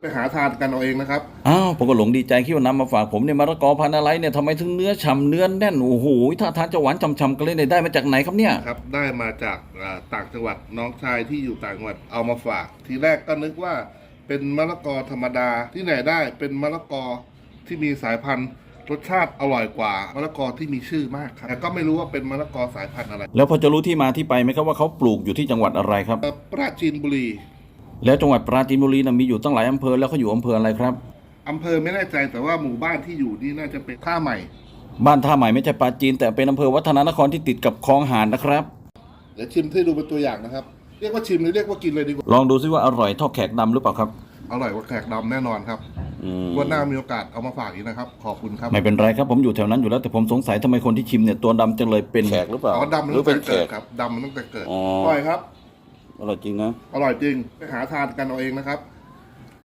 ไปหาทานกันเอาเองนะครับ อ้าวผมก็หลงดีใจคิดว่านำมาฝากผมเนี่ยมะละกอพันธุ์อะไรเนี่ยทำไมถึงเนื้อฉ่ำเนื้อแน่นโอ้โหถ้าทานจะหวานฉ่ำๆกันเลยเนี่ยได้มาจากไหนครับเนี่ย ครับ ได้มาจากอ่าต่างจังหวัดน้องชายที่อยู่ต่างจังหวัดเอามาฝาก ทีแรกก็นึกว่าเป็นมะละกอธรรมดาที่ไหนได้เป็นมะละกอที่มีสายพันธุ์รสชาติอร่อยกว่ามะละกอที่มีชื่อมากครับแต่ก็ไม่รู้ว่าเป็นมะละกอสายพันธุ์อะไรแล้วพอจะรู้ที่มาที่ไปไหมครับว่าเขาปลูกอยู่ที่จังหวัดอะไรครับเอ่อปราจีนบุรี แล้วจังหวัดปราจีนบุรีนะมีอยู่ตั้งหลายอำเภอแล้วเขาอยู่อำเภออะไรครับอำเภอไม่แน่ใจแต่ว่าหมู่บ้านที่อยู่นี่น่าจะเป็นท่าใหม่ บ้านท่าใหม่ไม่ใช่ปราจีน แต่เป็นอำเภอวัฒนานครที่ติดกับคลองหานนะครับ เดี๋ยวชิมให้ดูเป็นตัวอย่างนะครับ เรียกว่าชิมหรือเรียกว่ากินเลยดีกว่า ลองดูซิว่าอร่อยเท่าแขกดำหรือเปล่าครับอร่อยกว่าแขกดำแน่นอนครับอืมวันหน้ามีโอกาสเอามาฝากอีกนะครับ ขอบคุณครับไม่เป็นไรครับผมอยู่แถวนั้นอยู่แล้วแต่ผมสงสัยทำไมคนที่ชิมเนี่ยตัวดำจังเลยเป็นแขกหรือเปล่า อ๋อดำมันหรือตั้งเป็นแต่แขเกิดกครับดำมันตั้งแต่เกิดอ๋ออร่อยครับ อร่อยจริงนะ อร่อยจริงไปหาทานกันเอาเองนะครับ